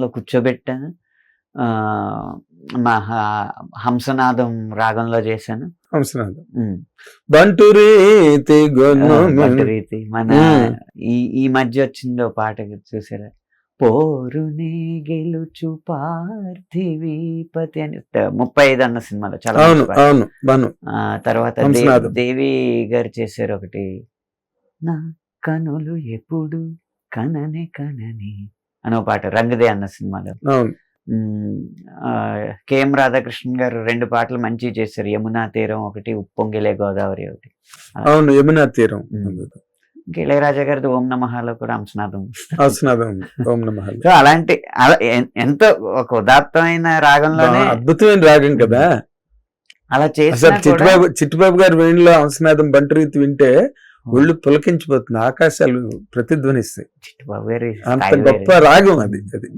లో కూర్చోబెట్టాను. ఆ, మా హంసనాదం రాగంలో చేశాను. హంసనాథం ఉమ్. బంటు రీతి ఆ, గొన్ను వంటి రీతి మన. ఈ ఈ మధ్య వచ్చిందో పాట చూసారా? పోరునే గెలుచు పార్థివీపతి అని ముప్పై ఐదు అన్న సినిమాలో చాలా అవును తర్వాత హంసనాదం. దేవి గారు చేశారు ఒకటి. నా కనులు ఎప్పుడు కననే కనని అని ఒక పాట రంగదే అన్న సినిమాలో. కెఎం రాధాకృష్ణన్ గారు రెండు పాటలు మంచి చేశారు. యమునా తీరం ఒకటి ఉప్పొంగిలే గోదావరి ఒకటి. అవును యమునా తీరం. ఇంకా ఇళయరాజా గారిది ఓం నమహాలో కూడా హంసనాదం హంసనాథం ఓం నమ సో అలాంటి ఎంతో ఒక ఉదాత్తమైన రాగంలోనే అద్భుతమైన రాగం కదా. అలా కూడా చిట్టుబాబు చిట్టుబాబు గారి వేణులో హంసనాథం బంటు రీతి వింటే ఒళ్ళు పులకించిపోతుంది ఆకాశాలు ప్రతిధ్వనిస్తాయి. అంత గొప్ప. రాగం అది అది.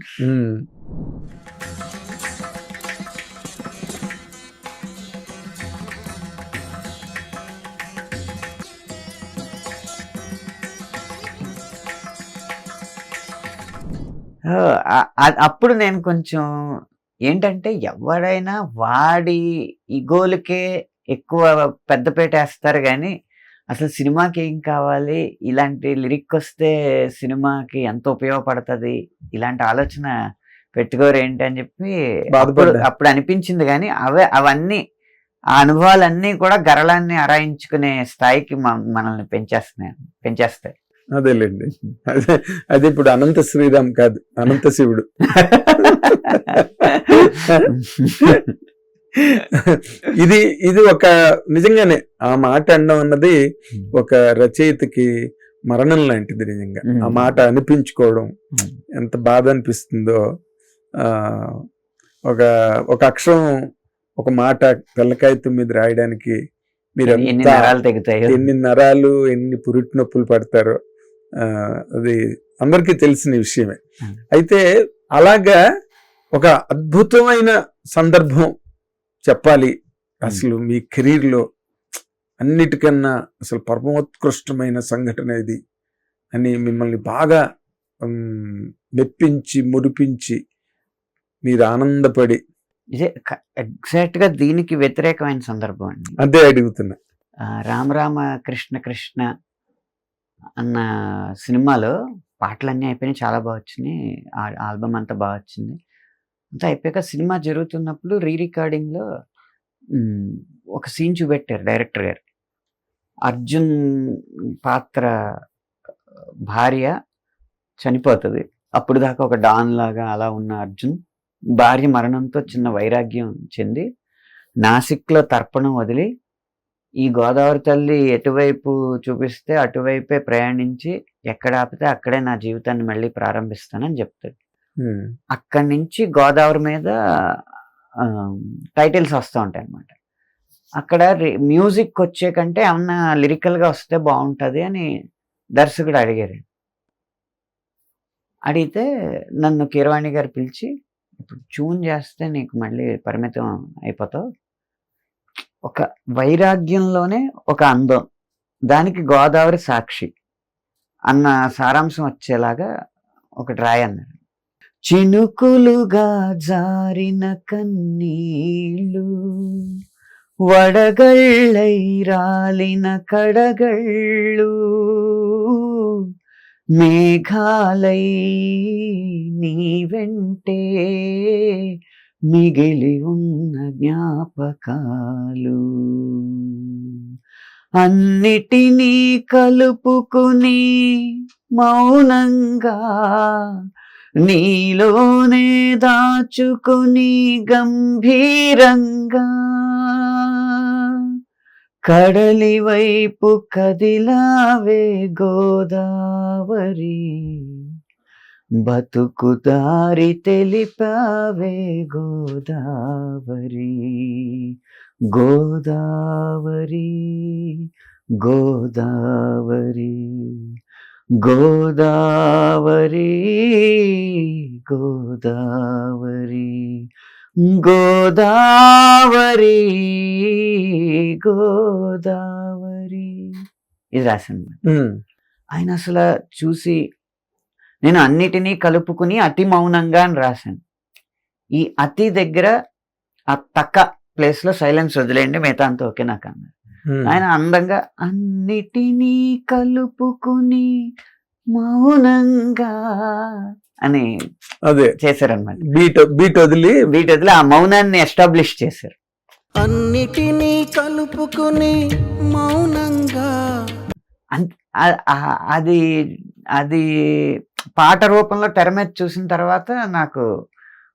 అప్పుడు నేను కొంచెం ఏంటంటే ఎవడైనా వాడి ఇగోలకే ఎక్కువ పెద్దపేట వేస్తారు కానీ అసలు సినిమాకి ఏం కావాలి? ఇలాంటి లిరిక్ వస్తే సినిమాకి ఎంత ఉపయోగపడుతుంది? ఇలాంటి ఆలోచన పెట్టుకోరు ఏంటి అని చెప్పి అప్పుడు అనిపించింది కానీ అవే అవన్నీ ఆ అనుభవాలన్నీ కూడా గరళాన్ని అరాయించుకునే స్థాయికి మన- మనల్ని పెంచేస్తున్నాయి పెంచేస్తాయి. అదేలేండి. అదే అది ఇప్పుడు అనంత శ్రీరామ్ కాదు అనంత శివుడు. ఇది ఇది ఒక నిజంగానే ఆ మాట అనడం అన్నది ఒక రచయితకి మరణం లాంటిది నిజంగా ఆ. మాట అనిపించుకోవడం. ఎంత బాధ అనిపిస్తుందో ఆ ఒక ఒక అక్షరం ఒక మాట తెల్లకాగితం మీద రాయడానికి మీరు ఎన్ని నరాలు ఎన్ని పురిటి నొప్పులు పడతారో అది అందరికీ తెలిసిన విషయమే. అయితే అలాగా ఒక అద్భుతమైన సందర్భం చెప్పాలి. అసలు మీ కెరీర్లో అన్నిటికన్నా అసలు పరమోత్కృష్టమైన సంఘటన ఇది అని మిమ్మల్ని బాగా మెప్పించి మురిపించి మీరు ఆనందపడి ఇదే ఎగ్జాక్ట్గా దీనికి వ్యతిరేకమైన సందర్భం అండి. అదే అడుగుతున్నా. ఆ, రామ రామ కృష్ణ కృష్ణ అన్న సినిమాలో పాటలన్నీ అయిపోయినాయి చాలా బాగా వచ్చినాయి. ఆ- ఆల్బమ్ అంతా బాగా వచ్చింది. అంతా అయిపోయాక సినిమా జరుగుతున్నప్పుడు రీ రికార్డింగ్లో ఒక సీన్ చూపెట్టారు డైరెక్టర్ గారు. అర్జున్ పాత్ర భార్య చనిపోతుంది. అప్పుడు దాకా ఒక డాన్ లాగా అలా ఉన్న అర్జున్ భార్య మరణంతో చిన్న వైరాగ్యం చెంది నాసిక్లో తర్పణం వదిలి ఈ గోదావరి తల్లి ఎటువైపు చూపిస్తే అటువైపే ప్రయాణించి ఎక్కడ ఆపితే అక్కడే నా జీవితాన్ని మళ్ళీ ప్రారంభిస్తానని చెప్తాడు. అక్కడి నుంచి గోదావరి మీద టైటిల్స్ వస్తూ ఉంటాయి అన్నమాట అక్కడ మ్యూజిక్ వచ్చే కంటే ఏమన్నా లిరికల్గా వస్తే బాగుంటుంది అని దర్శకుడు అడిగారు. అడిగితే నన్ను కీరవాణి గారు పిలిచి ఇప్పుడు ట్యూన్ చేస్తే నీకు మళ్ళీ పరిమితం అయిపోతావు. ఒక వైరాగ్యంలోనే ఒక అందం. దానికి గోదావరి సాక్షి అన్న సారాంశం వచ్చేలాగా ఒకటి రాయన్నారు. చినుకులుగా జారిన కన్నీళ్ళు వడగళ్ళై రాలిన కడగళ్ళు మేఘాలై నీ వెంటే మిగిలి ఉన్న జ్ఞాపకాలు. అన్నిటినీ కలుపుకుని మౌనంగా నీలోనే దాచుకుని గంభీరంగా కడలి వైపు కదిలావే గోదావరి. బతుకు దారి తెలిపావే గోదావరి. గోదావరి గోదావరి. గోదావరి గోదావరి గోదావరి గోదావరి ఇది రాశాను ఉమ్, ఆయన అసలు చూసి నేను అన్నిటినీ కలుపుకుని అతి మౌనంగా అని రాశాను. ఈ అతి దగ్గర ఆ తక్క ప్లేస్లో సైలెన్స్ వదిలేయండి మిగతా అంతా ఓకే నాకు అన్నారు. ఆయన అందంగా అన్నిటినీ కలుపుకుని మౌనంగా అని అదే. చేశారనమాట బీట్ బీట్ వదిలి వీటి వదిలి ఆ మౌనాన్ని ఎస్టాబ్లిష్ చేశారు. అన్నిటినీ కలుపుకుని మౌనంగా అది అది పాట రూపంలో తెర మీద చూసిన తర్వాత నాకు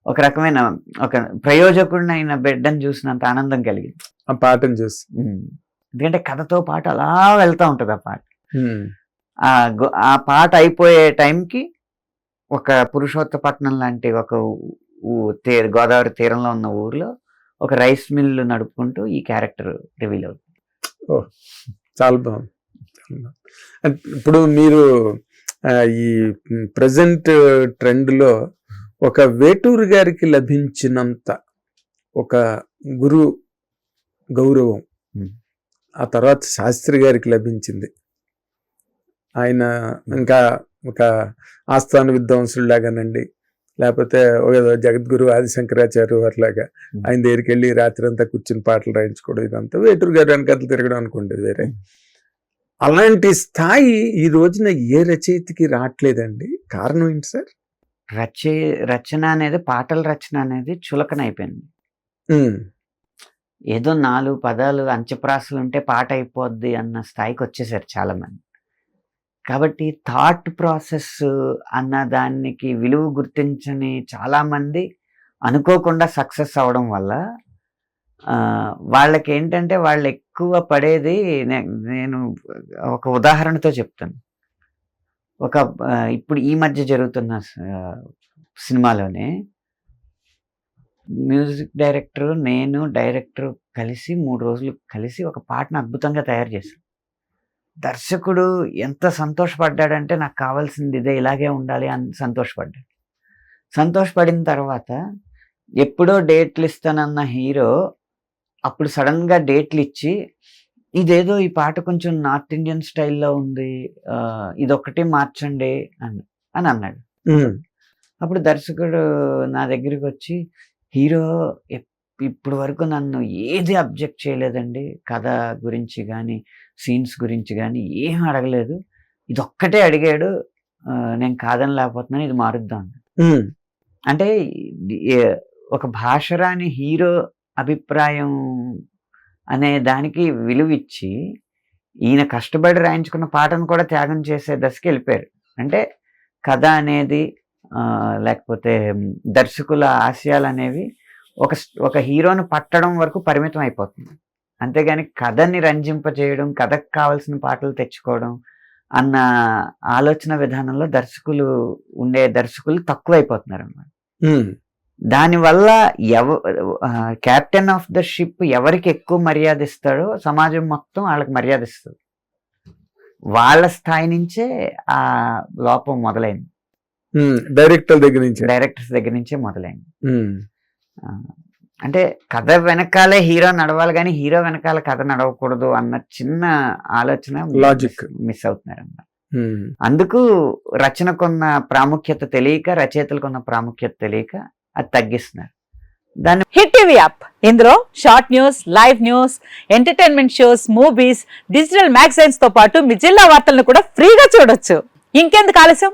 ఒక రకమైన ఒక ప్రయోజకుడినైన బిడ్డను చూసినంత ఆనందం కలిగింది. ఆ పాటను చూసి. ఎందుకంటే కథతో పాటు అలా వెళ్తా ఉంటది ఆ పాట. ఆ పాట అయిపోయే టైంకి ఒక పురుషోత్తపట్నం లాంటి ఒక ఊ- ఊ- తే గోదావరి తీరంలో ఉన్న ఊర్లో ఒక రైస్ మిల్ నడుపుకుంటూ ఈ క్యారెక్టర్ రివీల్ అవుతుంది బాగుంది చాలా బాగుంది. ఇప్పుడు మీరు ఈ ప్రజెంట్ ట్రెండ్లో ఒక వేటూరు గారికి లభించినంత ఒక గురు గౌరవం. ఆ తర్వాత శాస్త్రి గారికి లభించింది. ఆయన ఇంకా ఒక ఆస్థాన విద్వాంసులాగానండి లేకపోతే ఒక జగద్గురు ఆదిశంకరాచార్య అట్లాగా Hmm. ఆయన దగ్గరికి వెళ్ళి రాత్రి అంతా కూర్చుని పాటలు రాయించుకోవడం ఇదంతా వేటూరు గారు వెనకాతలు తిరగడం అనుకుంటుంది వేరే. అలాంటి స్థాయి ఈ రోజున ఏ రచయితకి రావట్లేదండి కారణం ఏంటి సార్? రచే రచన అనేది పాటల రచన అనేది చులకన అయిపోయింది ఏదో నాలుగు పదాలు అంచెప్రాసలు ఉంటే పాట అయిపోద్ది అన్న స్థాయికి వచ్చేసారు చాలా మంది కాబట్టి థాట్ ప్రాసెస్ అన్న దానికి విలువ గుర్తించని చాలామంది అనుకోకుండా సక్సెస్ అవడం వల్ల వాళ్ళకి ఏంటంటే వాళ్ళు ఎక్కువ పడేది నేను ఒక ఉదాహరణతో చెప్తాను. ఒక ఇప్పుడు ఈ మధ్య జరుగుతున్న సినిమాలోనే మ్యూజిక్ డైరెక్టర్ నేను డైరెక్టర్ కలిసి మూడు రోజులు కలిసి ఒక పాటను అద్భుతంగా తయారు చేశాం. దర్శకుడు ఎంత సంతోషపడ్డాడంటే నాకు కావాల్సింది ఇదే ఇలాగే ఉండాలి అని సంతోషపడ్డాడు. సంతోషపడిన తర్వాత ఎప్పుడో డేట్లు ఇస్తానన్న హీరో అప్పుడు సడన్గా డేట్లు ఇచ్చి ఇదేదో ఈ పాట కొంచెం నార్త్ ఇండియన్ స్టైల్లో ఉంది ఇదొక్కటి మార్చండి అని అని అన్నాడు. అప్పుడు దర్శకుడు నా దగ్గరికి వచ్చి హీరో ఇప్పుడు వరకు నన్ను ఏది అబ్జెక్ట్ చేయలేదండి. కథ గురించి కానీ సీన్స్ గురించి కానీ ఏం అడగలేదు. ఇది ఒక్కటే అడిగాడు నేను కాదని లేకపోతున్నాను ఇది మారుద్దాం అంటే ఒక భాష రాని హీరో అభిప్రాయం అనే దానికి విలువ ఇచ్చి ఈయన కష్టపడి రాయించుకున్న పాటను కూడా త్యాగం చేసే దశకి వెళ్ళిపోయారు. అంటే కథ అనేది లేకపోతే దర్శకుల ఆశయాలు అనేవి ఒక ఒక హీరోను పట్టడం వరకు పరిమితం అయిపోతుంది. అంతేగాని కథని రంజింపజేయడం కథకు కావాల్సిన పాటలు తెచ్చుకోవడం అన్న ఆలోచన విధానంలో దర్శకులు ఉండే దర్శకులు తక్కువైపోతున్నారు అన్నమాట దానివల్ల ఎవ కెప్టెన్ ఆఫ్ ద షిప్ ఎవరికి ఎక్కువ మర్యాద ఇస్తాడో సమాజం మొత్తం వాళ్ళకి మర్యాద ఇస్తుంది. వాళ్ళ స్థాయి నుంచే ఆ లోపం మొదలైంది. డైరెక్టర్ దగ్గర నుంచి. డైరెక్టర్స్ దగ్గర నుంచే మొదలైంది. అంటే కథ వెనకాలే హీరో నడవాలి కానీ హీరో వెనకాల కథ నడవకూడదు అన్న చిన్న ఆలోచన Logic. మిస్ అవుతున్నారు అన్నమాట అందుకు రచనకున్న ప్రాముఖ్యత తెలియక రచయితలకున్న ప్రాముఖ్యత తెలియక అది తగ్గిస్తున్నారు. దాన్ని హిట్ టీవీ యాప్ ఇందులో short news live news entertainment shows movies digital మ్యాగజైన్స్తో పాటు మీ జిల్లా వార్తలను కూడా ఫ్రీగా చూడొచ్చు. ఇంకెందుకు ఆలస్యం?